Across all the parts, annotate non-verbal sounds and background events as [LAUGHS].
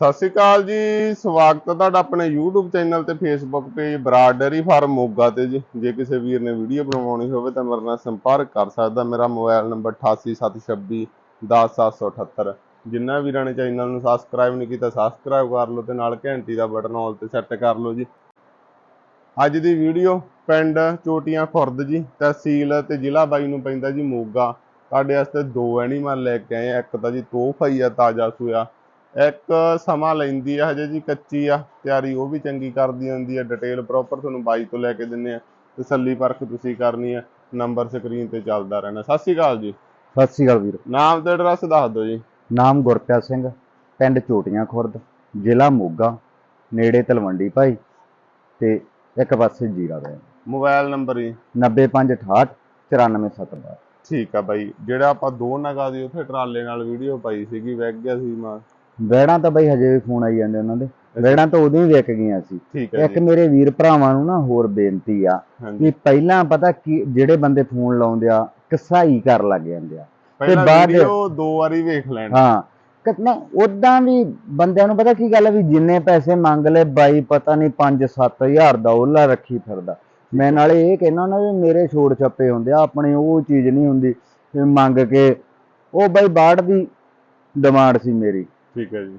ਸਤਿ ਸ਼੍ਰੀ ਅਕਾਲ ਜੀ, ਸਵਾਗਤ ਹੈ ਤੁਹਾਡਾ ਆਪਣੇ YouTube ਚੈਨਲ ਤੇ Facebook page Brar dairy farm Moga ਤੇ ਜੀ। ਜੇ ਕਿਸੇ ਵੀਰ ਨੇ ਵੀਡੀਓ ਬਣਵਾਉਣੀ ਹੋਵੇ ਤਾਂ ਮੇਰੇ ਨਾਲ ਸੰਪਰਕ ਕਰ ਸਕਦਾ। ਮੇਰਾ ਮੋਬਾਈਲ ਨੰਬਰ 8876 10778 ਜਿੰਨਾ ਵੀਰਾਂ ਨੇ ਚੈਨਲ ਨੂੰ ਸਬਸਕ੍ਰਾਈਬ ਨਹੀਂ ਕੀਤਾ ਸਬਸਕ੍ਰਾਈਬ ਕਰ ਲਓ ਤੇ ਨਾਲ ਘੰਟੀ ਦਾ ਬਟਨ ਆਲ ਤੇ ਸੈੱਟ ਕਰ ਲਓ ਜੀ। ਅੱਜ ਦੀ ਵੀਡੀਓ ਪਿੰਡ ਚੋਟੀਆਂ ਖੁਰਦ ਜੀ, ਤਹਿਸੀਲ ਤੇ ਜ਼ਿਲ੍ਹਾ ਬਾਈ ਨੂੰ ਪੈਂਦਾ ਜੀ ਮੋਗਾ। ਤੁਹਾਡੇ ਵਾਸਤੇ ਦੋ ਐਨੀਮਲ ਲੈ ਕੇ ਆਏ ਆ। ਇੱਕ ਤਾਂ ਜੀ ਤੋਹਫਾ ਹੀ ਆ, ਤਾਜ਼ਾ ਸੂਆ। ਇੱਕ ਸਮਾਂ ਲੈਂਦੀ ਆ ਹਜੇ ਜੀ ਕੱਚੀ ਆ ਤਿਆਰੀ ਉਹ ਵੀ ਚੰਗੀ ਕਰਦੀ ਹੁੰਦੀ ਆ ਡਿਟੇਲ ਪ੍ਰੋਪਰ ਤੁਹਾਨੂੰ ਬਾਈ ਤੋਂ ਲੈ ਕੇ ਦਿੰਨੇ ਆ ਤਸੱਲੀ ਪਰਖ ਤੁਸੀਂ ਕਰਨੀ ਆ ਨੰਬਰ ਸਕਰੀਨ ਤੇ ਚੱਲਦਾ ਰਹਿਣਾ। ਸਤਿ ਸ਼੍ਰੀ ਅਕਾਲ ਜੀ। ਸਤਿ ਸ਼੍ਰੀ ਅਕਾਲ ਵੀਰ। ਨਾਮ ਤੇ ਐਡਰੈਸ ਦੱਸ ਦਿਓ ਜੀ। ਨਾਮ ਗੁਰਪ੍ਰੀਤ ਸਿੰਘ ਪਿੰਡ ਚੋਟੀਆਂ ਖੁਰਦ ਜ਼ਿਲ੍ਹਾ ਮੋਗਾ ਨੇੜੇ ਤਲਵੰਡੀ ਭਾਈ ਤੇ ਇੱਕ ਪਾਸੇ ਜੀਰਾ ਵੇ ਮੋਬਾਈਲ ਨੰਬਰ ਜੀ। 9568 94712 ਠੀਕ ਆ ਬਾਈ ਜਿਹੜਾ ਆਪਾਂ ਦੋ ਨਗਾ ਦੀ ਉੱਥੇ ਟਰਾਲੇ ਨਾਲ ਵੀਡੀਓ ਪਾਈ ਸੀਗੀ ਵੈਗ ਗਿਆ ਸੀ ਮਾਂ ਵੈੜਾਂ ਤਾਂ ਬਈ ਹਜੇ ਵੀ ਫੋਨ ਆਈ ਜਾਂਦੇ ਉਹਨਾਂ ਦੇ। ਵੈੜਾਂ ਤਾਂ ਉਦੋਂ ਹੀ ਵਿਕ ਗਈਆਂ ਸੀ। ਹੈ ਇੱਕ ਮੇਰੇ ਵੀਰ ਭਰਾਵਾਂ ਨੂੰ ਨਾ ਹੋਰ ਬੇਨਤੀ ਆ ਕਿ ਪਹਿਲਾਂ ਪਤਾ ਕੀ ਜਿਹੜੇ ਬੰਦੇ ਫੋਨ ਲਾਉਂਦੇ ਆ ਕਸਾਈ ਕਰ ਲੱਗ ਜਾਂਦੇ ਆ। ਪਹਿਲਾਂ ਬਾਅਦ- ਵੀਡੀਓ ਦੋ ਵਾਰੀ ਵੇਖ ਲੈਣ। ਹਾਂ। ਕਿਤਨਾ ਉਦਾਂ ਵੀ ਬੰਦਿਆਂ ਨੂੰ ਪਤਾ ਕੀ ਗੱਲ ਆ ਵੀ ਜਿੰਨੇ ਪੈਸੇ ਮੰਗ ਲਏ ਬਾਈ ਪਤਾ ਨਹੀਂ 5-7000 ਦਾ ਉਹਲਾ ਰੱਖੀ ਫਿਰਦਾ। ਮੈਂ ਨਾਲੇ ਇਹ ਕਹਿਣਾ ਨਾ ਵੀ ਮੇਰੇ ਛੋੜ ਛੱਪੇ ਹੁੰਦੇ ਆ ਆਪਣੀ ਉਹ ਚੀਜ਼ ਨਹੀਂ ਹੁੰਦੀ ਮੰਗ ਕੇ। ਉਹ ਬਾਈ ਬਾੜ ਦੀ ਡਿਮਾਂਡ ਸੀ ਮੇਰੀ। ਠੀਕ ਹੈ ਜੀ।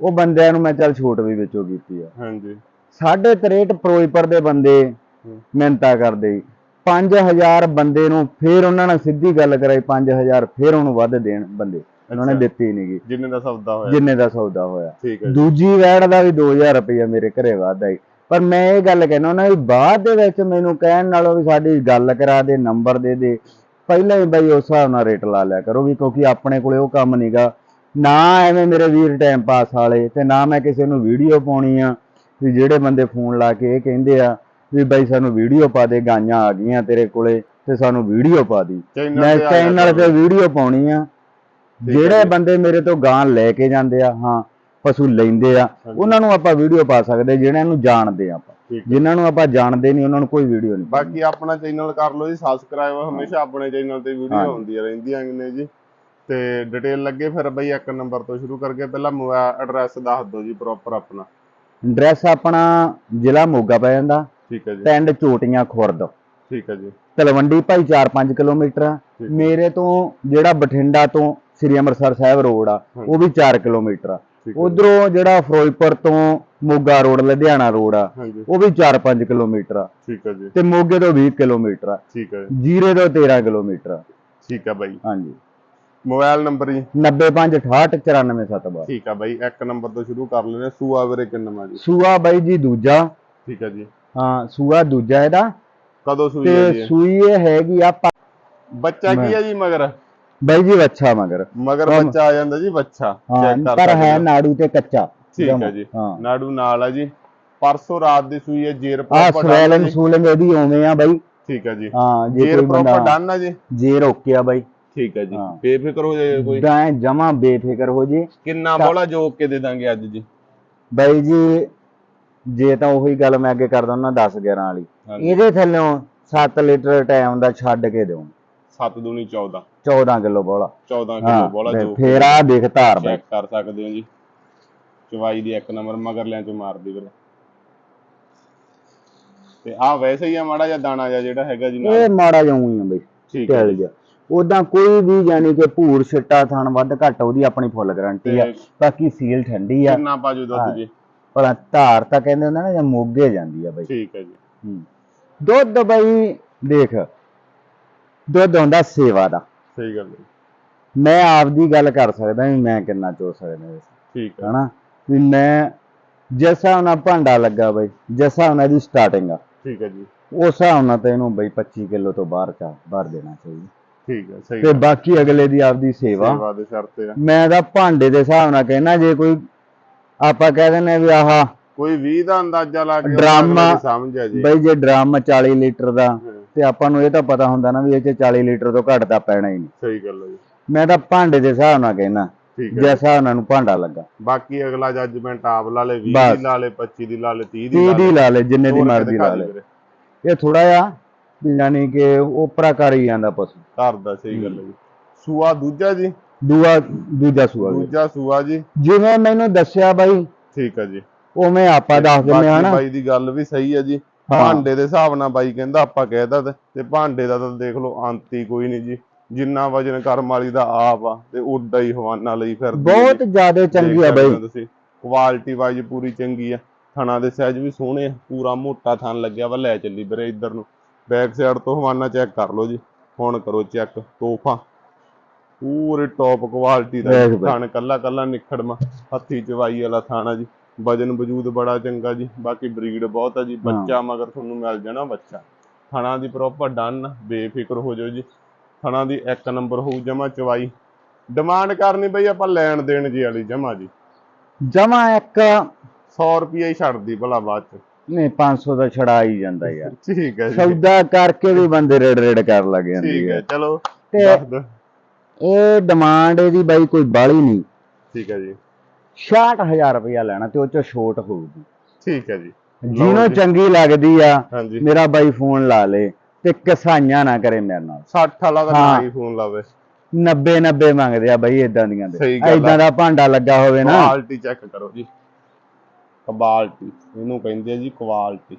ਉਹ ਬੰਦਿਆਂ ਨੂੰ ਮੈਂ ਚੱਲ ਛੋਟ ਵੀ ਵਿੱਚੋਂ ਕੀਤੀ ਆ। ਹਾਂਜੀ। ਸਾਢੇ 63 ਫਿਰੋਜ਼ਪੁਰ ਦੇ ਬੰਦੇ ਮਿਹਨਤਾਂ ਕਰਦੇ। ਸੀ 5000 ਬੰਦੇ ਨੂੰ ਫੇਰ ਉਹਨਾਂ ਨਾਲ ਸਿੱਧੀ ਗੱਲ ਕਰਾਈ 5000 ਫੇਰ ਉਹਨੂੰ ਵੱਧ ਦੇਣ ਬੰਦੇ। ਉਹਨਾਂ ਨੇ। ਦਿੱਤੀ ਨਹੀਂਗੀ ਜਿੰਨੇ ਦਾ ਸੌਦਾ ਹੋਇਆ। ਜਿੰਨੇ ਦਾ ਸੌਦਾ ਹੋਇਆ। ਠੀਕ ਹੈ ਦੂਜੀ ਵੈੜ ਦਾ ਵੀ 2000 ਰੁਪਇਆ ਮੇਰੇ ਘਰੇ ਵੱਧ ਆਈ। ਪਰ ਮੈਂ ਇਹ ਗੱਲ ਕਹਿਣਾ ਨਾ ਵੀ ਬਾਅਦ ਦੇ ਵਿੱਚ ਮੈਨੂੰ ਕਹਿਣ ਨਾਲੋਂ ਵੀ ਸਾਡੀ ਗੱਲ ਕਰਾ ਦੇ ਨੰਬਰ ਦੇ ਦੇ। ਪਹਿਲਾਂ ਹੀ ਬਈ ਉਸ ਹਿਸਾਬ ਨਾਲ ਰੇਟ ਲਾ ਲਿਆ ਕਰੋ ਵੀ ਕਿਉਂਕਿ ਆਪਣੇ ਕੋਲੇ ਉਹ ਕੰਮ ਨਹੀਂਗਾ ਨਾ ਐਵੇਂ ਮੇਰੇ ਵੀਰ ਟਾਈਮ ਪਾਸ ਵਾਲੇ ਤੇ ਨਾ ਮੈਂ ਕਿਸੇ ਨੂੰ ਵੀਡੀਓ ਪਾਉਣੀ ਆ ਵੀ ਜਿਹੜੇ ਬੰਦੇ ਫੋਨ ਲਾ ਕੇ ਇਹ ਕਹਿੰਦੇ ਆ ਵੀ ਬਈ ਸਾਨੂੰ ਵੀਡੀਓ ਪਾ ਦੇ ਗਾਈਆਂ ਆ ਗਈਆਂ ਤੇਰੇ ਕੋਲੇ ਤੇ ਸਾਨੂੰ ਵੀਡੀਓ ਪਾ ਦੀ ਮੈਂ ਚੈਨਲ ਤੇ ਵੀਡੀਓ ਪਾਉਣੀ ਆ ਜਿਹੜੇ। ਬੰਦੇ ਮੇਰੇ ਤੋਂ ਗਾਂ ਲੈ ਕੇ ਜਾਂਦੇ ਆ ਹਾਂ ਪਸ਼ੂ ਲੈਂਦੇ ਆ। ਉਹਨਾਂ ਨੂੰ ਆਪਾਂ ਵੀਡੀਓ ਪਾ ਸਕਦੇ ਜਿਹਨਾਂ ਨੂੰ ਜਾਣਦੇ ਆ ਆਪਾਂ। ਜਿਨ੍ਹਾਂ ਨੂੰ ਆਪਾਂ ਜਾਣਦੇ ਨਹੀਂ ਉਹਨਾਂ ਨੂੰ ਕੋਈ ਵੀਡੀਓ ਨਹੀਂ ਬਾਕੀ ਆਪਣਾ ਚੈਨਲ ਕਰ ਲਓ ਜੀ ਸਬਸਕ੍ਰਾਈਬ ਹਮੇਸ਼ਾ ਆਪਣੇ ਚੈਨਲ ਤੇ ਵੀਡੀਓ। ਆਉਂਦੀਆਂ ਰਹਿੰਦੀਆਂ ਨੇ ਜੀ ਤੇ ਡਿਟੇਲ ਲੱਗੇ ਫਿਰ ਬਈ ਇੱਕ ਨੰਬਰ ਤੋਂ ਸ਼ੁਰੂ ਕਰਕੇ ਪਹਿਲਾਂ ਮੋਬਾਈਲ ਐਡਰੈਸ ਦੱਸ ਦਿਓ ਜੀ ਪ੍ਰੋਪਰ ਆਪਣਾ। ਐਡਰੈਸ ਆਪਣਾ ਜ਼ਿਲ੍ਹਾ ਮੋਗਾ ਪੈ ਜਾਂਦਾ। ਠੀਕ ਹੈ ਜੀ। ਪਿੰਡ ਚੋਟੀਆਂ ਖੁਰਦ। ਠੀਕ ਹੈ ਜੀ। ਤਲਵੰਡੀ ਭਾਈ 4-5 ਕਿਲੋਮੀਟਰ। ਮੇਰੇ ਤੋਂ ਜਿਹੜਾ ਬਠਿੰਡਾ ਤੋਂ ਸ੍ਰੀ ਅੰਮ੍ਰਿਤਸਰ ਸਾਹਿਬ ਰੋਡ ਆ। ਉਹ ਵੀ 4 ਕਿਲੋਮੀਟਰ ਆ। ਉਧਰੋਂ ਜਿਹੜਾ ਫਿਰੋਜ਼ਪੁਰ ਤੋਂ ਮੋਗਾ ਰੋਡ ਲੁਧਿਆਣਾ ਰੋਡ ਆ ਉਹ ਵੀ 4-5 ਕਿਲੋਮੀਟਰ ਆ। ਠੀਕ ਹੈ ਜੀ। ਤੇ ਮੋਗੇ ਤੋਂ 20 ਕਿਲੋਮੀਟਰ ਆ। ਠੀਕ ਹੈ ਜੀਰੇ ਤੋਂ 13 ਕਿਲੋਮੀਟਰ ਆ। ਠੀਕ ਹੈ ਬਾਈ। ਹਾਂਜੀ। ਮੋਬਾਈਲ ਨੰਬਰ ਜੀ। 9568 ਠੀਕ ਆ ਬਾਈ ਇੱਕ ਨੰਬਰ ਤੋਂ ਸ਼ੁਰੂ ਕਰ ਲੈਨੇ ਸੂਆ ਵੀਰੇ ਕਿੰਨਾ ਜੀ? ਸੂਆ ਬਾਈ ਜੀ ਦੂਜਾ। ਠੀਕ ਹੈ ਜੀ। ਹਾਂ ਸੂਆ ਦੂਜਾ ਇਹਦਾ। ਕਦੋਂ ਸੂਈ ਹੈ ਜੀ? ਸੂਈ ਇਹ ਹੈਗੀ ਆ ਬੱਚਾ ਕੀ ਹੈ ਜੀ ਮਗਰ? ਬਾਈ ਜੀ ਵੱਛਾ ਮਗਰ। ਮਗਰ। ਬੱਚਾ ਆ ਜਾਂਦਾ ਜੀ ਬੱਚਾ ਹਾਂ ਚੈੱਕ ਕਰ ਪਰ ਹੈ। ਨਾੜੂ ਤੇ ਕੱਚਾ। ਠੀਕ ਹੈ। ਜੀ। ਹਾਂ। ਨਾੜੂ ਨਾਲ ਆ ਜੀ। ਪਰਸੋਂ ਰਾਤ ਦੀ ਸੂਈ ਹੈ ਜੇਰ ਆ ਪ੍ਰੋਪਰ ਸਵੈਲਿੰਗ ਸੂਲਿੰਗ ਇਹਦੀ ਆ ਬਾਈ। ਠੀਕ ਹੈ ਜੀ। ਹਾਂ ਜੇਰ ਪ੍ਰੋਪਰ ਡਨ ਆ ਜੀ। ਜੇ ਰੋਕਿਆ ਬਾਈ। ਠੀਕ ਹੈ ਜੀ। ਹਾਂ। ਬੇਫਿਕਰ ਹੋ ਜਾਏ ਕੋਈ। ਤਾਂ ਜਮਾ ਬੇਫਿਕਰ ਹੋ ਜੇ। ਕਿੰਨਾ ਬੋਲਾ ਜੋਕ ਕੇ ਦੇ ਦਾਂਗੇ ਅੱਜ ਜੀ। ਬਾਈ ਜੀ ਜੇ ਤਾਂ ਉਹੀ ਗੱਲ ਮੈਂ ਅੱਗੇ ਕਰਦਾ ਹੁੰਦਾ 10 11 ਵਾਲੀ। ਹਾਂਜੀ। ਇਹਦੇ ਥੱਲੋਂ 7 ਲੀਟਰ ਟਾਈਮ ਦਾ ਛੱਡ ਕੇ ਦਿਓ। 7 ਦੂਣੀ 14 14 ਕਿਲੋ ਬੋਲਾ। 14 ਹਾਂ ਕਿਲੋ ਬੋਲਾ ਜੋਕ ਫੇਰ ਆ ਦੇਖ ਧਾਰ ਬਾਈ। ਚੈੱਕ ਕਰ ਸਕਦੇ ਹੋ ਜੀ। ਚਵਾਈ ਦੀ ਇੱਕ ਨੰਬਰ ਮਗਰ ਲਿਆਂ ਚੋਂ ਮਾਰਦੀ ਵੀਰੇ ਤੇ ਆ ਵੈਸੇ ਹੀ ਆ ਮਾੜਾ ਜਿਹਾ ਦਾਣਾ ਜਿਹਾ ਜਿਹੜਾ ਹੈਗਾ ਜੀ ਇਹ ਨਾਲ ਮਾੜਾ ਜਿਹਾ ਊਂ ਹੀ ਆ ਬਈ। ਠੀਕ ਹੈ। ਜਾ। ਉਦਾਂ ਕੋਈ ਵੀ ਯਾਨੀ ਕਿ ਭੂਰ ਛਿੱਟਾ ਥਣ ਵੱਧ ਘੱਟ ਉਹਦੀ ਆਪਣੀ ਫੁੱਲ ਗਾਰੰਟੀ ਆ। ਬਾਕੀ ਸੀਲ ਠੰਡੀ ਆ। ਕਿੰਨਾ ਪਾਜੂ ਦੁੱਧ। ਜੀ? ਪਰ ਧਾਰ ਤਾਂ ਕਹਿੰਦੇ ਹੁੰਦੇ ਨਾ ਜਾਂ ਮੋਗੇ ਜਾਂਦੀ ਆ ਬਈ। ਠੀਕ ਹੈ ਜੀ। ਹੂੰ। ਦੁੱਧ ਬਈ ਦੇਖ ਦੁੱਧ ਹੁੰਦਾ ਸੇਵਾ ਦਾ। ਸਹੀ ਗੱਲ ਹੈ ਮੈਂ ਆਪਦੀ ਗੱਲ ਕਰ ਸਕਦਾ ਵੀ ਮੈਂ ਕਿੰਨਾ ਚੋ ਸਕਦਾ ਠੀਕ ਹੈ ਹਨਾ? ਵੀ ਮੈਂ ਜਿਸ ਨਾਲ ਭਾਂਡਾ ਲੱਗਾ ਬਈ ਜਿਸ ਨਾਲ ਇਹਦੀ ਸਟਾਰਟਿੰਗ ਆ। ਠੀਕ ਹੈ ਜੀ। ਉਸ ਹਿਸਾਬ ਨਾਲ ਤਾਂ ਇਹਨੂੰ ਬਈ 25 ਕਿਲੋ ਤੋਂ ਬਾਹਰ ਚਾ ਬਾਹਰ ਦੇਣਾ ਚਾਹੀਦਾ। ਠੀਕ ਹੈ ਸਹੀ ਤੇ ਬਾਕੀ ਅਗਲੇ ਦੀ ਆਪਦੀ ਸੇਵਾ। ਸੇਵਾ ਦੇ ਸਿਰ ਤੇ ਆ। ਮੈਂ ਤਾਂ ਭਾਂਡੇ ਦੇ ਹਿਸਾਬ ਨਾਲ ਕਹਿਣਾ ਜੇ ਕੋਈ ਆਪਾਂ ਕਹਿ ਦਿੰਦੇ ਆ ਵੀ ਆਹ ਕੋਈ 20 ਦਾ ਅੰਦਾਜ਼ਾ ਲਾ ਕੇ ਡਰਾਮਾ- ਅਗਲੇ ਦੀ ਸਮਝ ਆ ਜੀ। ਬਈ ਜੇ ਡਰਮ 40 ਲੀਟਰ ਦਾ ਹਾਂ, ਤੇ ਆਪਾਂ ਨੂੰ ਇਹ ਤਾਂ ਪਤਾ ਹੁੰਦਾ ਨਾ ਵੀ ਇਹ ਚ 40 ਲੀਟਰ ਤੋਂ ਘੱਟ ਤਾਂ ਪੈਣਾ ਹੀ ਨਹੀਂ। ਸਹੀ ਗੱਲ ਹੈ ਜੀ। ਮੈਂ ਤਾਂ ਭਾਂਡੇ ਦੇ ਹਿਸਾਬ ਨਾਲ ਕਹਿਣਾ ਠੀਕ ਜਿਸ ਹੈ ਹਿਸਾਬ ਨਾਲ ਨੂੰ ਭਾਂਡਾ ਲੱਗਾ। ਬਾਕੀ ਅਗਲਾ ਜੱਜਮੈਂਟ ਆਪ ਲਾ ਲੇ 20 ਬਸ। ਦੀ ਲਾ ਲੇ 25 ਦੀ ਲਾ ਲੇ 30 ਦੀ 30 ਲਾ ਦੀ ਲੇ। ਲਾ ਲੈ ਜਿੰਨੇ ਦੀ ਮਰਜ਼ੀ ਲਾ ਲੈ। ਵੀਰੇ। ਇਹ ਥੋੜਾ ਜਿਹਾ ਯਾਨੀ ਕਿ ਉਪਰਾ ਕਰ ਹੀ ਜਾਂਦਾ ਪਸ਼ੂ ਘਰ ਦਾ ਸਹੀ ਗੱਲ ਹੈ ਜੀ। ਸੂਆ ਦੂਜਾ ਜੀ? ਦੂਆ ਦੂਜਾ ਸੂਆ ਵੀਰੇ। ਦੂਜਾ ਸੂਆ ਜੀ। ਜਿਵੇਂ ਮੈਨੂੰ ਦੱਸਿਆ ਬਾਈ ਠੀਕ ਹੈ ਜੀ। ਉਵੇਂ ਆਪਾਂ ਦੱਸ ਦਿੰਦੇ ਬਾਕੀ ਹਾਂ ਨਾ। ਬਾਈ ਦੀ ਗੱਲ ਵੀ ਸਹੀ ਹੈ ਜੀ। ਹਾਂ। ਭਾਂਡੇ ਦੇ ਹਿਸਾਬ ਨਾਲ ਬਾਈ ਕਹਿੰਦਾ ਆਪਾਂ ਕਹਿਦਾ ਤੇ ਭਾਂਡੇ ਦਾ ਤਾਂ ਦੇਖ ਲਓ ਅੰਤ ਹੀ ਕੋਈ ਨਹੀਂ ਜੀ। ਜਿੰਨਾ ਵਜਨ ਕਰਮ ਵਾਲੀ ਦਾ ਆਪ ਆ ਤੇ ਉੱਡਾ ਹੀ ਹਵਾਨਾ ਲਈ ਫਿਰਦੀ ਹੈ ਬਹੁਤ ਜੀ। ਜ਼ਿਆਦਾ ਚੰਗੀ ਦੇਖ ਆ ਬਾਈ। ਤੁਸੀਂ। ਕੁਆਲਿਟੀ ਵਾਈਜ਼ ਪੂਰੀ ਚੰਗੀ ਆ। ਥਣਾ ਦੇ ਸਾਈਜ਼ ਵੀ ਸੋਹਣੇ ਆ। ਪੂਰਾ ਮੋਟਾ ਥਣ ਲੱਗਿਆ ਵਾ ਲੈ ਚੱਲੀ ਵੀਰੇ ਇੱਧਰ ਨੂੰ। ਬੈਕ ਸਾਈਡ ਤੋਂ ਹਵਾਨਾ ਚੈੱਕ ਕਰ ਲਓ ਜੀ। ਹੁਣ ਕਰੋ ਚੈੱਕ ਤੋਹਫਾ। ਪੂਰੇ ਟੌਪ ਕੁਆਲਿਟੀ ਦਾ। ਥਣ ਕੱਲਾ ਕੱਲਾ ਨਿਖੜਮਾ। ਹੱਥੀ ਚਵਾਈ ਵਾਲਾ ਥਾਣਾ ਜੀ। ਵਜਨ ਵਜੂਦ ਬੜਾ ਚੰਗਾ ਜੀ। ਬਾਕੀ ਬਰੀਡ ਬਹੁਤ ਆ ਜੀ। ਬੱਚਾ ਮਗਰ ਤੁਹਾਨੂੰ ਮਿਲ ਜਾਣਾ ਬੱਚਾ। ਥਣਾ ਦੀ ਪ੍ਰੋਪਰ ਡਨ ਬੇਫਿਕਰ ਹੋ ਜਾਓ ਜੀ। ਥਣਾ ਦੀ ਇੱਕ ਨੰਬਰ ਹੋਊ ਜਮਾ ਚਵਾਈ। ਡਿਮਾਂਡ ਕਰਨੀ ਬਈ ਆਪਾਂ ਲੈਣ ਦੇਣ ਜੀ ਵਾਲੀ ਜਮਾ ਜੀ। ਜਮਾ ਇੱਕ 100 ਰੁਪਏ ਹੀ ਛੱਡਦੀ ਭਲਾ ਬਾਅਦ ਚ। ਨਹੀਂ 500 ਦਾ ਛੜਾ ਹੀ ਜਾਂਦਾ ਯਾਰ। [LAUGHS] ਠੀਕ ਹੈ ਜੀ। ਸੌਦਾ ਕਰਕੇ ਵੀ ਬੰਦੇ ਰੇਡ ਰੇਡ ਕਰ ਲੱਗ ਜਾਂਦੀ ਠੀਕ ਹੈ ਚਲੋ ਤੇ ਦੱਸ ਦਿਓ। ਇਹ ਡਿਮਾਂਡ ਇਹਦੀ ਬਾਈ ਕੋਈ ਬਾਲੀ ਨਹੀਂ। ਠੀਕ ਹੈ ਜੀ। 66000 ਰੁਪਇਆ ਲੈਣਾ ਤੇ ਉਹ ਚ ਛੋਟ ਹੋਊਗੀ। ਠੀਕ ਹੈ ਜੀ। ਜਿਹਨੂੰ ਜੀ। ਚੰਗੀ ਲੱਗਦੀ ਆ ਹਾਂਜੀ। ਮੇਰਾ ਬਾਈ ਫੋਨ ਲਾ ਲੇ ਤੇ ਕਸਾਈਆਂ ਨਾ ਕਰੇ ਮੇਰੇ ਨਾਲ। 60 ਵਾਲਾ ਤਾਂ ਹਾਂ। ਨਾ ਹੀ ਫੋਨ ਲਾਵੇ। 90 90 ਮੰਗਦੇ ਆ ਬਾਈ ਇਦਾਂ ਦੀਆਂ ਦੇ। ਸਹੀ ਗੱਲ ਆ। ਇਦਾਂ ਦਾ ਭਾਂਡਾ ਲੱਗਾ ਹੋਵੇ ਨਾ। ਕੁਆਲਿਟੀ ਚੈੱਕ ਕਰੋ ਜੀ। ਕੁਆਲਿਟੀ ਇਹਨੂੰ ਕਹਿੰਦੇ ਆ ਜੀ ਕੁਆਲਿਟੀ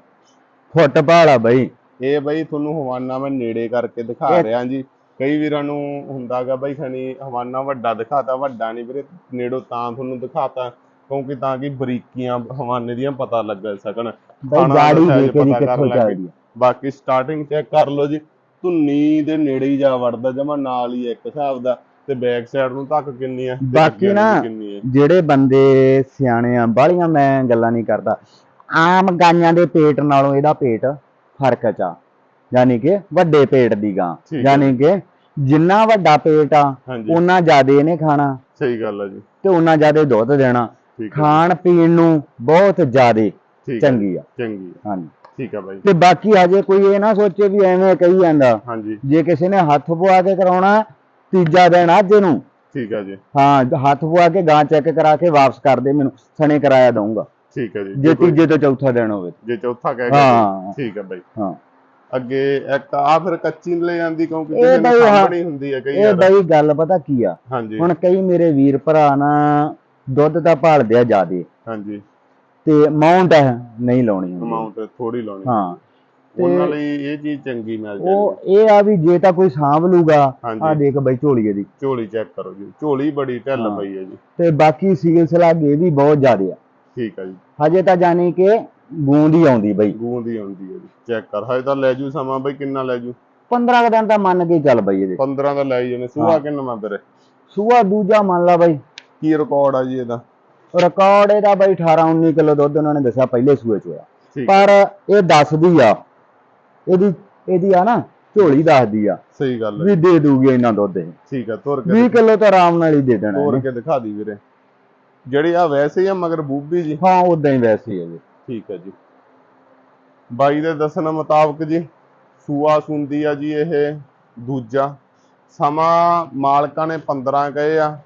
ਫੁੱਟ ਭਾਲਾ ਬਾਈ। ਇਹ ਬਈ ਤੁਹਾਨੂੰ ਹਵਾਨਾ ਮੈਂ ਨੇੜੇ ਕਰਕੇ ਦਿਖਾ ਰਿਹਾ ਜੀ। ਕਈ ਵੀਰਾਂ ਨੂੰ ਹੁੰਦਾਗਾ ਬਈ ਖਣੀ ਹਵਾਨਾ ਵੱਡਾ ਦਿਖਾਤਾ ਵੱਡਾ ਨਹੀਂ ਵੀਰੇ ਨੇੜੋਂ ਤਾਂ ਤੁਹਾਨੂੰ ਦਿਖਾਤਾ ਕਿਉਂਕਿ ਤਾਂ ਕਿ ਬਰੀਕੀਆਂ ਹਵਾਨੇ ਦੀਆਂ ਪਤਾ ਲੱਗ ਸਕਣ। ਬਾਈ ਗਾੜੀ ਦਾ ਕੇ ਕਿੱਥੋਂ ਚੱਲਦੀ ਬਾਕੀ ਸਟਾਰਟਿੰਗ ਚੈੱਕ ਕਰ ਲਓ ਜੀ। ਧੁੰਨੀ ਦੇ ਨੇੜੇ ਹੀ ਜਾ ਵੜਦਾ ਜਮਾ ਨਾਲ ਹੀ ਇੱਕ ਹਿਸਾਬ ਦਾ। ਤੇ ਬੈਕ ਸਾਈਡ ਨੂੰ ਧੱਕ ਕਿੰਨੀ ਆ ਤੇ ਬਾਕੀ ਨੂੰ ਆ। ਜਿਹੜੇ ਬੰਦੇ ਸਿਆਣੇ ਆ ਬਾਹਲੀਆਂ ਮੈਂ ਗੱਲਾਂ ਨਹੀਂ ਕਰਦਾ। ਆਮ ਗਾਈਆਂ ਦੇ ਪੇਟ ਨਾਲੋਂ ਇਹਦਾ ਪੇਟ ਫ਼ਰਕ ਚਾ ਯਾਨੀ ਕਿ ਵੱਡੇ ਪੇਟ ਦੀ ਗਾਂ। ਹੈ। ਯਾਨੀ ਕਿ ਜਿੰਨਾ ਵੱਡਾ ਪੇਟ ਆ ਉਹਨਾਂ ਜ਼ਿਆਦਾ ਇਹਨੇ ਖਾਣਾ। ਸਹੀ ਗੱਲ ਆ ਜੀ। ਤੇ ਉਹਨਾਂ ਜ਼ਿਆਦਾ ਦੁੱਧ ਦੇਣਾ। ਹੈ ਖਾਣ ਪੀਣ ਨੂੰ ਬਹੁਤ ਜ਼ਿਆਦਾ ਹੈ ਚੰਗੀ ਆ। ਚੰਗੀ ਆ। ਹਾਂਜੀ। ਠੀਕ ਆ ਬਾਈ। ਤੇ ਬਾਕੀ ਹਜੇ ਕੋਈ ਇਹ ਨਾ ਸੋਚੇ ਵੀ ਐਵੇਂ ਕਹੀ ਜਾਂਦਾ। ਹਾਂਜੀ। ਜੇ ਕਿਸੇ ਨੇ ਹੱਥ ਪਵਾ ਕੇ ਕਰਾਉਣਾ ਤੀਜਾ ਦਿਨ ਅੱਜ ਨੂੰ ਠੀਕ ਆ ਜੀ। ਹਾਂ ਹੱਥ ਪਵਾ ਕੇ ਗਾਂ ਚੈੱਕ ਕਰਾ ਕੇ ਵਾਪਸ ਕਰ ਦੇ ਮੈਨੂੰ। ਸਣੇ ਕਰਾਇਆ ਦਊਂਗਾ। ਠੀਕ ਹੈ ਜੀ ਜੇ ਤੀਜੇ ਤੋਂ ਚੌਥਾ ਦਿਨ ਹੋਵੇ। ਜੇ ਚੌਥਾ ਕਹਿ ਹਾਂ। ਠੀਕ ਹੈ ਬਾਈ। ਹਾਂ। ਅੱਗੇ ਇੱਕ ਆ ਫਿਰ ਕੱਚੀ ਲੈ ਜਾਂਦੀ ਕਿਉਂਕਿ ਇਹ ਬਾਈ ਹਾਂ। ਸਾਂਭਣੀ ਹੁੰਦੀ ਹੈ ਕਈ ਇਹ ਬਈ ਗੱਲ ਪਤਾ ਕੀ ਆ? ਹੁਣ ਕਈ ਮੇਰੇ ਵੀਰ ਭਰਾ ਨਾ ਦੁੱਧ ਤਾਂ ਭਾਲਦੇ ਆ ਜਿਆਦੇ। ਹਾਂਜੀ। ਤੇ ਮਾਊਂਟ ਨਹੀਂ ਲਾਉਣੀ ਹੁੰਦੀ। ਅਮਾਉਂਟ ਥੋੜੀ ਲਾਉਣੀ। ਹਾਂ। ਉਹਨਾਂ ਲਈ ਇਹ ਚੀਜ਼ ਚੰਗੀ ਮਿਲ ਜਾਂਦੀ। ਉਹ ਇਹ ਆ ਵੀ ਜੇ ਤਾਂ ਕੋਈ ਸਾਂਭ ਲੂਗਾ। ਆ ਦੇਖ ਬਈ ਝੋਲੀਏ ਦੀ ਝੋਲੀ ਚੈੱਕ ਕਰੋ ਜੀ। ਝੋਲੀ ਬੜੀ ਢਿੱਲ। ਪਈ ਹੈ ਜੀ। ਤੇ ਬਾਕੀ ਸੀਲ ਸਲਾਗੇ ਵੀ ਬਹੁਤ ਜ਼ਿਆਦੇ ਆ। ਠੀਕ ਹੈ ਜੀ। ਹਜੇ ਤਾਂ ਜਾਣੀ ਕਿ ਗੂੰਦ ਹੀ ਆਉਂਦੀ ਬਈ। ਗੂੰਦ ਹੀ ਆਉਂਦੀ ਹੈ ਜੀ। ਚੈੱਕ ਕਰ। ਹਜੇ ਤਾਂ ਲੈ ਜੂ ਸਮਾਂ ਬਈ ਕਿੰਨਾ ਲੈ ਜੂ? 15 ਕੁ ਦਿਨ ਤਾਂ ਮੰਨ ਕੇ ਚੱਲ ਬਈ ਇਹਦੇ। 15 ਦਾ ਲੈ ਸੂਆ ਹਾਂ। ਕਿੰਨਾ ਵੀਰੇ ਸੂਆ ਦੂਜਾ ਮੰਨ ਲਾ ਬਈ। ਕੀ ਰਿਕਾਰਡ ਆ ਜੀ ਇਹਦਾ? ਰਿਕਾਰਡ ਇਹਦਾ ਬਈ 18 19 ਕਿਲੋ ਦੁੱਧ ਉਹਨਾਂ ਨੇ ਦੱਸਿਆ ਪਹਿਲੇ ਸੂਏ ਚ ਹੋਇਆ। ਪਰ ਇਹ ਦੱਸਦੀ ਆ ਇਹਦੀ ਇਹਦੀ ਆ ਨਾ ਝੋਲੀ ਦੱਸਦੀ ਆ ਸਹੀ ਗੱਲ ਹੈ ਵੀ ਦੇ ਦੂਗੀ ਇੰਨਾ ਦੁੱਧ ਇਹ। ਠੀਕ ਹੈ ਤੁਰ ਕੇ 20 ਕਿਲੋ ਤਾਂ ਆਰਾਮ ਨਾਲ ਹੀ ਦੇ ਦੇਣਾ ਇਹਨੇ। ਕੇ ਦਿਖਾ ਦੀ ਵੀਰੇ। ਜਿਹੜੀ ਆ ਵੈਸੇ ਹੀ ਆ ਮਗਰ ਬੂਬੀ ਜੀ। ਹਾਂ ਉਦਾਂ ਹੀ ਵੈਸੇ ਹੀ ਹੈ ਜੀ। ਠੀਕ ਹੈ ਜੀ। ਬਾਈ ਦੇ ਦੱਸਣ ਮੁਤਾਬਕ ਜੀ ਸੂਆ ਸੁੰਦੀ ਆ ਜੀ ਇਹ ਦੂਜਾ। ਸਮਾਂ ਮਾਲਕਾਂ ਨੇ 15 ਕਹੇ ਆ।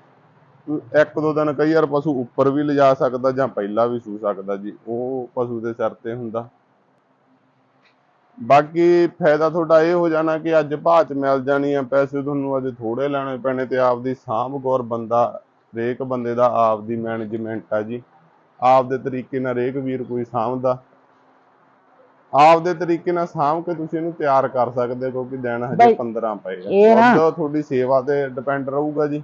ਇੱਕ ਦੋ ਦਿਨ ਕਈ ਵਾਰ ਪਸ਼ੂ ਉੱਪਰ ਵੀ ਲਿਜਾ ਸਕਦਾ ਜਾਂ ਪਹਿਲਾਂ ਵੀ ਸੂ ਸਕਦਾ ਜੀ। ਉਹ ਪਸ਼ੂ ਦੇ ਸਿਰ ਤੇ ਹੁੰਦਾ। ਬਾਕੀ ਫਾਇਦਾ ਤੁਹਾਡਾ ਇਹ ਹੋ ਜਾਣਾ ਕਿ ਅੱਜ ਭਾਅ ਚ ਮਿਲ ਜਾਣੀ ਆ ਪੈਸੇ ਤੁਹਾਨੂੰ ਅੱਜ ਥੋੜੇ ਲੈਣੇ ਪੈਣੇ ਤੇ ਆਪਦੀ ਸਾਂਭ ਗੌਰ ਬੰਦਾ ਹਰੇਕ ਬੰਦੇ ਦਾ ਆਪਦੀ ਮੈਨੇਜਮੈਂਟ ਆ ਜੀ। ਆਪਦੇ ਤਰੀਕੇ ਨਾਲ ਹਰੇਕ ਵੀਰ ਕੋਈ ਸਾਂਭਦਾ। ਆਪਦੇ ਤਰੀਕੇ ਨਾਲ ਸਾਂਭ ਕੇ ਤੁਸੀਂ ਇਹਨੂੰ ਤਿਆਰ ਕਰ ਸਕਦੇ ਹੋ ਕਿਉਂਕਿ ਦਿਨ ਹਜੇ ਬਾਈ, 15 ਪਏ ਆ। ਦੁੱਧ ਤੁਹਾਡੀ ਸੇਵਾ ਤੇ ਡਿਪੈਂਡ ਰਹੂਗਾ ਜੀ।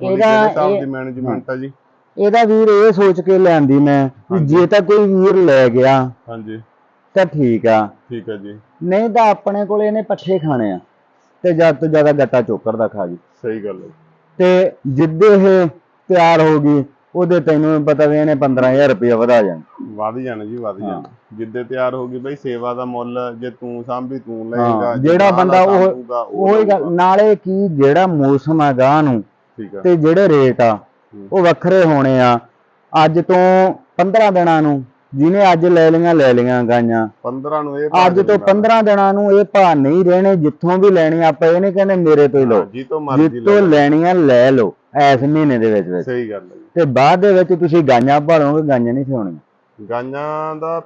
ਇਹਦਾ ਇਹ- ਦੀ ਮੈਨੇਜਮੈਂਟ ਆ ਜੀ। ਇਹਦਾ ਵੀਰ ਇਹ ਸੋਚ ਕੇ ਲਿਆਂਦੀ ਮੈਂ। ਜੇ ਤਾਂ ਕੋਈ ਵੀਰ ਲੈ ਗਿਆ। ਹਾਂਜੀ। ਤਾਂ ਠੀਕ ਆ। ਠੀਕ ਹੈ ਜੀ। ਨਹੀਂ ਤਾਂ ਆਪਣੇ ਕੋਲ ਇਹਨੇ ਪੱਠੇ ਖਾਣੇ ਆ ਤੇ ਜਦ ਤੋਂ ਜ਼ਿਆਦਾ ਗੱਟਾ ਚੋਕਰ ਦਾ ਖਾ ਜੀ ਸਹੀ ਗੱਲ ਹੈ ਤੇ ਜਿੱਦੇ ਇਹ ਤਿਆਰ ਹੋ ਗਈ ਉਹਦੇ ਤੈਨੂੰ ਪਤਾ ਵੀ ਇਹਨੇ 15000 ਰੁਪਇਆ ਵਧਾ ਜਾਣਾ। ਵਧ ਜਾਣਾ ਜੀ ਵਧ। ਜਾਣਾ। ਜਿੱਦੇ ਤਿਆਰ ਹੋ ਗਈ ਬਈ ਸੇਵਾ ਦਾ ਮੁੱਲ ਜੇ ਤੂੰ ਸਾਂਭੀ ਤੂੰ ਲਏਗਾ ਜਿਹੜਾ ਬੰਦਾ ਉਹ- ਉਹ ਗੱਲ। ਨਾਲੇ ਕੀ ਜਿਹੜਾ ਮੌਸਮ ਆ ਗਾਂ ਨੂੰ ਠੀਕ ਤੇ ਜਿਹੜੇ ਰੇਟ ਆ ਉਹ ਵੱਖਰੇ ਹੋਣੇ ਆ। ਅੱਜ ਤੋਂ 15 ਦਿਨਾਂ ਨੂੰ ਜਿਹਨੇ ਅੱਜ ਲੈ ਲਈਆਂ ਲੈ ਲਈਆਂ ਗਾਈਆਂ। 15 ਨੂੰ ਇਹ ਅੱਜ ਤੋਂ 15 ਦਿਨਾਂ ਨੂੰ ਇਹ ਭਾਅ ਨਹੀਂ ਰਹਿਣੇ ਜਿੱਥੋਂ ਵੀ ਲੈਣੀ ਆਪਾਂ ਇਹ ਨਹੀਂ ਕਹਿੰਦੇ ਮੇਰੇ ਤੋਂ ਹੀ ਲਓ। ਜੀ ਤੋਂ ਮਰਜ਼ੀ ਜਿੱਥੋਂ ਲਓ। ਲੈਣੀਆਂ ਲੈ ਲਓ ਐਸ ਮਹੀਨੇ ਦੇ ਵਿੱਚ ਵਿੱਚ। ਸਹੀ ਗੱਲ ਹੈ ਜੀ। ਤੇ ਬਾਅਦ ਦੇ ਵਿੱਚ ਤੁਸੀਂ ਗਾਈਆਂ ਭਾਲੋਗੇ ਗਾਈਆਂ ਨਹੀਂ ਸਿਉਣੀਆਂ। ਗਾਈਆਂ ਦਾ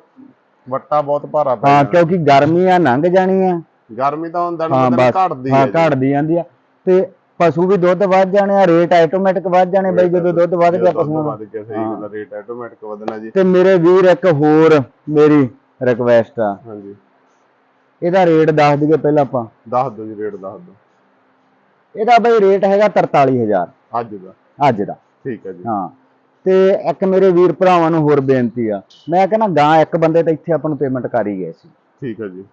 ਵੱਟਾ ਬਹੁਤ ਭਾਰਾ ਪੈ ਹਾਂ ਜਾਣਾ। ਕਿਉਂਕਿ ਗਰਮੀਆਂ ਲੰਘ ਜਾਣੀਆਂ। ਗਰਮੀ ਤਾਂ ਹੁਣ ਦਿਨ ਹਾਂ ਬਸ। ਘਟਦੀ ਹਾਂ ਹੈ ਜੀ। ਘਟਦੀ ਜਾਂਦੀ ਆ। ਤੇ ਪਸ਼ੂ ਵੀ ਦੁੱਧ ਵੱਧ ਜਾਣੇ ਆ ਰੇਟ ਆਟੋਮੈਟਿਕ ਵੱਧ ਜਾਣੇ ਬਈ ਜਦੋਂ ਦੁੱਧ ਵੱਧ ਗਿਆ ਪਸ਼ੂਆਂ ਦਾ। ਵੱਧ ਗਿਆ ਸਹੀ ਗੱਲ ਆ ਰੇਟ ਆਟੋਮੈਟਿਕ ਵਧਣਾ ਜੀ। ਤੇ ਮੇਰੇ ਵੀਰ ਇੱਕ ਹੋਰ ਮੇਰੀ ਰਿਕਵੈਸਟ ਆ। ਹਾਂਜੀ। ਇਹਦਾ ਰੇਟ ਦੱਸ ਦਈਏ ਪਹਿਲਾਂ ਆਪਾਂ। ਦੱਸ ਦਿਓ ਜੀ ਰੇਟ ਦੱਸ ਦਿਓ। ਇਹਦਾ ਬਈ ਰੇਟ ਹੈਗਾ 43000 ਅੱਜ ਦਾ। ਅੱਜ ਦਾ। ਠੀਕ ਹੈ ਜੀ। ਹਾਂ। ਤੇ ਇੱਕ ਮੇਰੇ ਵੀਰ ਭਰਾਵਾਂ ਨੂੰ ਹੋਰ ਬੇਨਤੀ ਆ। ਮੈਂ ਕਹਿੰਦਾ ਗਾਂ ਇੱਕ ਬੰਦੇ ਤਾਂ ਇੱਥੇ ਆਪਾਂ ਨੂੰ ਪੇਮੈਂਟ ਕਰ ਹੀ ਗਏ ਸੀ। ਠੀਕ ਹੈ ਜੀ।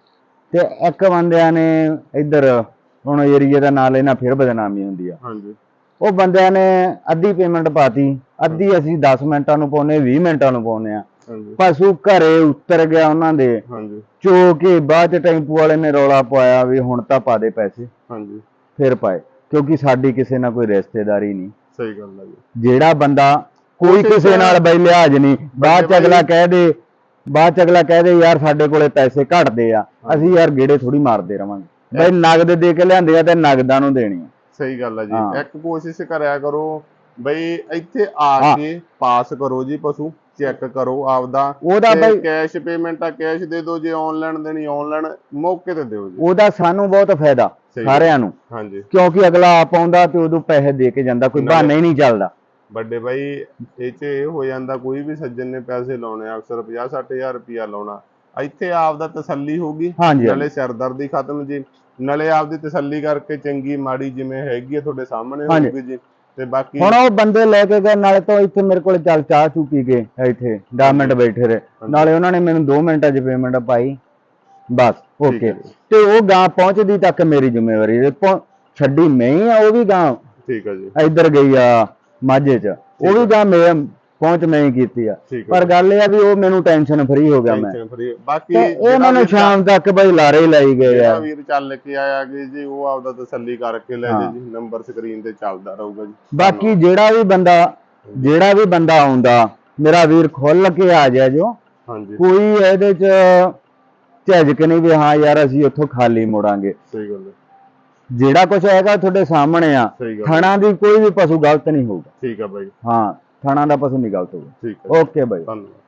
ਤੇ ਇੱਕ ਬੰਦਿਆਂ ਨੇ ਇੱਧਰ ਹੁਣ ਏਰੀਏ ਦਾ ਨਾਂ ਲੈਣਾ ਫਿਰ ਬਦਨਾਮੀ ਹੁੰਦੀ ਆ। ਹਾਂਜੀ। ਉਹ ਬੰਦਿਆਂ ਨੇ ਅੱਧੀ ਪੇਮੈਂਟ ਪਾਤੀ। ਅੱਧੀ ਅਸੀਂ 10 ਮਿੰਟਾਂ ਨੂੰ ਪਾਉਨੇ 20 ਮਿੰਟਾਂ ਨੂੰ ਪਾਉਨੇ ਆ। ਪਸ਼ੂ ਘਰੇ ਉਤਰ ਗਿਆ ਉਹਨਾਂ ਦੇ। ਹਾਂਜੀ। ਚੋ ਕੇ ਬਾਅਦ ਚ ਟੈਂਪੂ ਵਾਲੇ ਨੇ ਰੌਲਾ ਪਾਇਆ ਵੀ ਹੁਣ ਤਾਂ ਪਾ ਦੇ ਪੈਸੇ। ਹਾਂਜੀ। ਫਿਰ ਪਾਏ। ਕਿਉਂਕਿ ਸਾਡੀ ਕਿਸੇ ਨਾਲ ਕੋਈ ਰਿਸ਼ਤੇਦਾਰੀ ਨਹੀਂ। ਸਹੀ ਗੱਲ ਹੈ ਜੀ। ਜਿਹੜਾ ਬੰਦਾ ਕੋਈ ਕਿਸੇ ਨਾਲ ਬਈ ਲਿਹਾਜ਼ ਨਹੀਂ ਬਾਅਦ ਚ ਅਗਲਾ ਕਹਿ ਦੇ ਬਾਅਦ ਚ ਅਗਲਾ ਕਹਿ ਦੇ ਯਾਰ ਸਾਡੇ ਕੋਲੇ ਪੈਸੇ ਘਟਦੇ ਆ। ਅਸੀਂ ਯਾਰ ਗੇੜੇ ਥੋੜੀ ਮਾਰਦੇ ਰਵਾਂਗੇ। ਬਈ ਨਗਦ ਦੇ ਕੇ ਲਿਆਂਦੇ ਆ ਤੇ ਨਗਦਾਂ ਨੂੰ ਦੇਣੀ ਆ। ਸਹੀ ਗੱਲ ਹੈ ਜੀ। ਇੱਕ ਕੋਸ਼ਿਸ਼ ਕਰਿਆ ਕਰੋ ਬਈ ਇੱਥੇ ਆ। ਕੇ ਪਾਸ ਕਰੋ ਜੀ ਪਸ਼ੂ ਚੈੱਕ ਕਰੋ ਆਪਦਾ ਉਹਦਾ ਬਈ ਕੈਸ਼ ਪੇਮੈਂਟ ਆ ਕੈਸ਼ ਦੇ ਦਿਓ ਜੇ ਆਨਲਾਈਨ ਦੇਣੀ ਆਨਲਾਈਨ ਮੌਕੇ ਤੇ ਦਿਓ ਜੀ। ਉਹਦਾ ਸਾਨੂੰ ਬਹੁਤ ਫਾਇਦਾ ਸਾਰਿਆਂ ਨੂੰ। ਹਾਂਜੀ। ਕਿਉਂਕਿ ਅਗਲਾ ਆਪ ਆਉਂਦਾ ਤੇ ਉਦੋਂ ਪੈਸੇ ਦੇ ਕੇ ਜਾਂਦਾ ਕੋਈ ਬਹਾਨਾ ਹੀ ਨਹੀਂ ਚੱਲਦਾ। ਵੱਡੇ ਬਾਈ ਇਹ ਚ ਇਹ ਹੋ ਜਾਂਦਾ ਕੋਈ ਵੀ ਸੱਜਣ ਨੇ ਪੈਸੇ ਲਾਉਣੇ ਆ, ਅਕਸਰ 50 60000 ਰੁਪਇਆ ਲਾਉਣਾ। ਇੱਥੇ ਆਪਦਾ ਤਸੱਲੀ ਹੋਊਗੀ ਹਾਂਜੀ ਨਾਲੇ ਸਿਰਦਰਦੀ ਖਤਮ ਜੀ। ਨਾਲੇ ਆਪਦੀ ਤਸੱਲੀ ਕਰਕੇ ਚੰਗੀ ਮਾੜੀ ਜਿਵੇਂ ਹੈਗੀ ਆ ਤੁਹਾਡੇ ਸਾਹਮਣੇ ਹਾਂਜੀ। ਹੋਊਗੀ ਜੀ। ਤੇ ਬਾਕੀ ਹੁਣ ਉਹ ਬੰਦੇ ਲੈ ਕੇ ਗਏ ਨਾਲੇ ਤੋਂ ਇੱਥੇ ਮੇਰੇ ਕੋਲ ਚੱਲ ਚਾਹ ਚੂ ਪੀ ਗਏ ਇੱਥੇ 10 ਮਿੰਟ ਬੈਠੇ ਰਹੇ। ਨਾਲੇ ਉਹਨਾਂ ਨੇ ਮੈਨੂੰ 2 ਮਿੰਟਾਂ 'ਚ ਪੇਮੈਂਟ ਪਾਈ। ਬਸ ਠੀਕ ਓਕੇ ਜੀ। ਤੇ ਉਹ ਗਾਂ ਪਹੁੰਚਦੀ ਤੱਕ ਮੇਰੀ ਜ਼ਿੰਮੇਵਾਰੀ ਹੈ ਪਹੁੰ- ਛੱਡੀ ਮੈਂ ਹੀ ਆ ਉਹ ਵੀ ਗਾਂ। ਠੀਕ ਹੈ ਜੀ। ਇੱਧਰ ਗਈ ਆ ਮਾਝੇ 'ਚ। ਉਹ ਵੀ ਗਾਂ ਮੈਂ ਪਹੁੰਚ ਮੈਂ ਹੀ ਕੀਤੀ ਆ। ਠੀਕ ਹੈ ਪਰ ਗੱਲ ਇਹ ਆ ਵੀ ਉਹ ਮੈਨੂੰ ਟੈਨਸ਼ਨ ਫਰੀ ਹੋ ਗਿਆ ਮੈਂ। ਟੈਨਸ਼ਨ ਫਰੀ ਬਾਕੀ ਤੇ ਇਹ ਜਿਹੜਾ ਮੈਨੂੰ ਸ਼ਾਮ ਤੱਕ ਬਈ ਲਾਰੇ ਹੀ ਲਾਈ ਗਏ ਜਿਹੜਾ ਆ। ਵੀਰ ਚੱਲ ਕੇ ਆਇਆ ਕਿ ਜੀ ਉਹ ਆਪਦਾ ਤਸੱਲੀ ਕਰਕੇ ਲੈ ਜੇ ਜੀ ਨੰਬਰ ਸਕਰੀਨ ਤੇ ਚੱਲਦਾ ਰਹੂਗਾ ਜੀ। ਬਾਕੀ ਜਿਹੜਾ ਵੀ ਬੰਦਾ ਜਿਹੜਾ ਵੀ ਬੰਦਾ ਆਉਂਦਾ ਮੇਰਾ ਵੀਰ ਖੁੱਲ ਕੇ ਆ ਜਾ ਜੋ। ਹਾਂਜੀ। ਕੋਈ ਇਹਦੇ ਚ ਝਿਜਕ ਨਹੀਂ ਵੀ ਹਾਂ ਯਾਰ ਅਸੀਂ ਉੱਥੋਂ ਖਾਲੀ ਮੁੜਾਂਗੇ। ਸਹੀ ਗੱਲ ਹੈ। ਜਿਹੜਾ ਕੁਝ ਹੈਗਾ ਤੁਹਾਡੇ ਸਾਹਮਣੇ ਆ। ਸਹੀ ਗੱਲ ਥਣਾ ਦੀ ਕੋਈ ਵੀ ਪਸ਼ੂ ਗਲਤ ਨਹੀਂ ਹੋਊਗਾ। ਠੀਕ ਹੈ ਬਾਈ। ਹਾਂ। ਥਣਾ ਦਾ ਪਸ਼ੂ ਠੀਕ ਹੈ ਓਕੇ ਬਾਈ। ਧੰਨਵਾਦ।